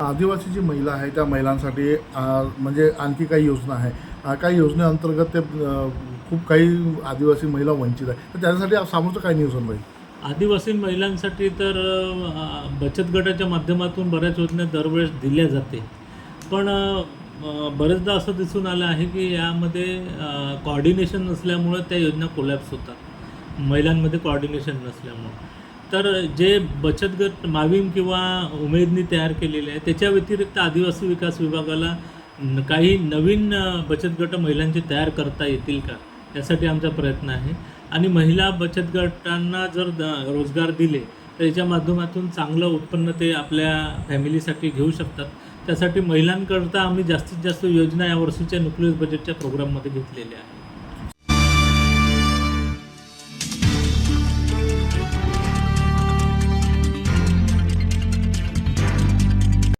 आदिवासी जी महिला आहे त्या महिलांसाठी म्हणजे आणखी काही योजना आहे. काही योजनेअंतर्गत ते खूप काही आदिवासी महिला वंचित आहे तर त्याच्यासाठी समोरचं काय नियोजन राहील आदिवासी महिलांसाठी तर बचत गटाच्या माध्यमातून बऱ्याच योजना दरवेळेस दिल्या जाते. पण बरेचदा असं दिसून आलं आहे की यामध्ये कॉर्डिनेशन नसल्यामुळं त्या योजना कोलॅप्स होतात. महिलांमध्ये कॉर्डिनेशन नसल्यामुळं. तर जे बचत गट माविम किंवा उमेदनी तयार केलेले आहे त्याच्या व्यतिरिक्त आदिवासी विकास विभागाला काही नवीन बचत गट महिलांचे तयार करता येतील का? यासाठी आमचा प्रयत्न आहे. आणि महिला बचत गटांना जर द- रोजगार दिले तर याच्या माध्यमातून चांगलं उत्पन्न ते आपल्या फॅमिलीसाठी घेऊ शकतात. त्यासाठी महिलांकरता आम्ही जास्तीत जास्त योजना या वर्षीच्या बजेटच्या प्रोग्राममध्ये घेतलेल्या आहे